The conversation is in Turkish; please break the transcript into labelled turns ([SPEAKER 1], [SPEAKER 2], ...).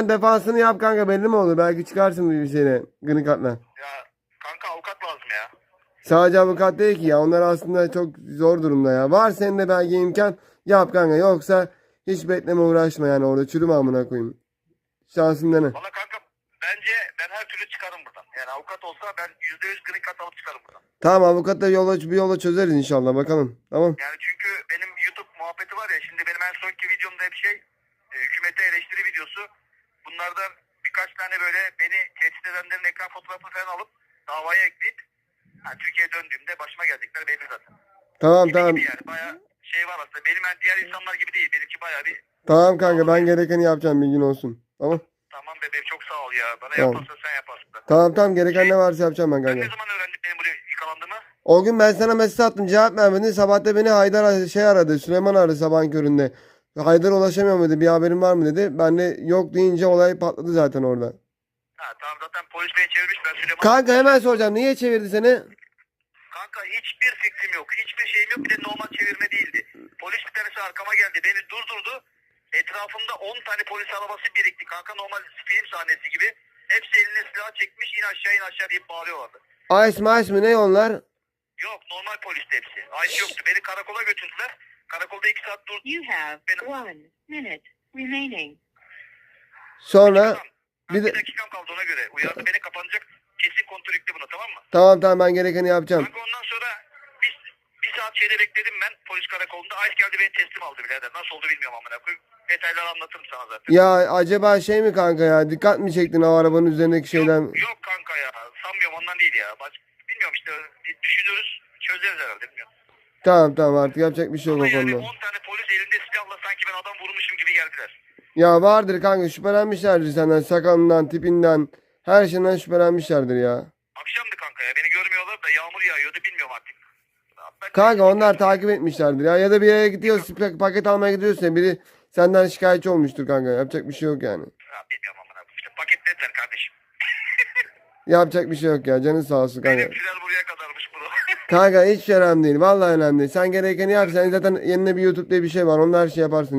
[SPEAKER 1] Defansını yap kanka belli mi olur? Belki çıkarsın bir şeyle. Gını katla.
[SPEAKER 2] Ya kanka avukat lazım ya.
[SPEAKER 1] Sadece avukat değil ki ya. Onlar aslında çok zor durumda ya. Var senin de belki imkan yap kanka. Yoksa hiç bekleme uğraşma yani orada çürüme amına koyayım. Şansın dene.
[SPEAKER 2] Valla kanka bence ben her türlü çıkarım buradan. Yani avukat olsa ben %100 green card alıp çıkarım buradan.
[SPEAKER 1] Tamam avukatla yola, bir yola çözeriz inşallah bakalım. Tamam.
[SPEAKER 2] Yani çünkü benim YouTube muhabbeti var ya şimdi benim en sonki videomda hep şey e, hükümete eleştiri videosu. Bunlardan birkaç tane böyle beni tehdit edenlerin ekran fotoğrafını falan alıp davaya ekleyip yani Türkiye'ye döndüğümde başıma gelecekler belli zaten.
[SPEAKER 1] Tamam
[SPEAKER 2] Gibi
[SPEAKER 1] tamam.
[SPEAKER 2] gibi yani baya şey var aslında. Benim yani diğer insanlar gibi değil. Benimki baya bir
[SPEAKER 1] Tamam kanka ben gerekeni yapacağım bilgin olsun. Tamam.
[SPEAKER 2] tamam bebeğim çok sağ ol ya. Bana
[SPEAKER 1] Tamam.
[SPEAKER 2] yaparsan sen yaparsın da.
[SPEAKER 1] Tamam tamam gereken ne varsa yapacağım ben
[SPEAKER 2] Ben
[SPEAKER 1] kanka.
[SPEAKER 2] ne zaman öğrendin benim buraya yıkalandığımı?
[SPEAKER 1] O gün ben sana mesaj attım cevap vermedin. Sabah da beni Haydar şey aradı. Süleyman aradı sabahın köründe. Haydar ulaşamıyor mu dedi. Bir haberin var mı dedi. Ben de yok deyince olay patladı zaten orada.
[SPEAKER 2] Ha tamam zaten polis beni çevirmiş. Ben Süleyman.
[SPEAKER 1] Kanka hemen soracağım. Niye çevirdi seni?
[SPEAKER 2] Kanka hiçbir fikrim yok. Hiçbir şeyim yok. Bir de normal çevirme değildi. Polis bir tanesi arkama geldi. Beni durdurdu. Etrafımda 10 tane polis arabası birikti. Kanka normal film sahnesi gibi. Hepsi eline silah çekmiş. in aşağı in aşağı deyip bağırıyorlardı.
[SPEAKER 1] Ice Mice mi ne onlar?
[SPEAKER 2] Yok normal polisti hepsi. Ayşe yoktu. Beni karakola götürdüler. Karakolda 2 saat durdu.
[SPEAKER 3] You have
[SPEAKER 2] Benim-
[SPEAKER 3] one minute remaining.
[SPEAKER 1] Sonra
[SPEAKER 2] bir,
[SPEAKER 1] bir de-
[SPEAKER 2] bir dakikam kaldı ona göre. Uyardı beni kapanacak. Kesin kontrol yükle buna tamam mı?
[SPEAKER 1] tamam tamam ben gerekeni yapacağım.
[SPEAKER 2] Kanka ondan sonra bir, bir saat şeyde bekledim ben polis karakolunda. Ayş geldi beni teslim aldı birader. Nasıl oldu bilmiyorum amına koyayım. Detayları anlatırım sana zaten.
[SPEAKER 1] Ya acaba şey mi kanka ya? Dikkat mi çektin o arabanın üzerindeki şeyden?
[SPEAKER 2] Yok, yok kanka ya. Sanmıyorum ondan değil ya. Baş, bilmiyorum işte düşünürüz. Çözeriz herhalde bilmiyorum.
[SPEAKER 1] Tamam tamam artık yapacak bir şey yok
[SPEAKER 2] Ama
[SPEAKER 1] o
[SPEAKER 2] yani
[SPEAKER 1] konuda.
[SPEAKER 2] 10 tane polis elinde silahla sanki ben adam vurmuşum gibi geldiler.
[SPEAKER 1] Ya vardır kanka şüphelenmişlerdir senden sakalından tipinden her şeyden şüphelenmişlerdir ya.
[SPEAKER 2] Akşamdı kanka ya. Beni görmüyorlar da yağmur yağıyordu bilmiyorum artık. Ben-
[SPEAKER 1] Kanka onlar takip etmişlerdir ya ya da bir yere gidiyorsun pa- paket almaya gidiyorsun ya, biri senden şikayetçi olmuştur kanka yapacak bir şey yok yani.
[SPEAKER 2] Ha, bilmiyorum amına koyayım. İşte paketlediler kardeşim.
[SPEAKER 1] Yapacak bir şey yok ya canın sağ olsun kanka.
[SPEAKER 2] Benim final buraya bunu.
[SPEAKER 1] Kanka hiç önemli değil vallahi önemli değil. Sen gerekeni yap sen zaten yerine bir YouTube diye bir şey var onu her şey yaparsın.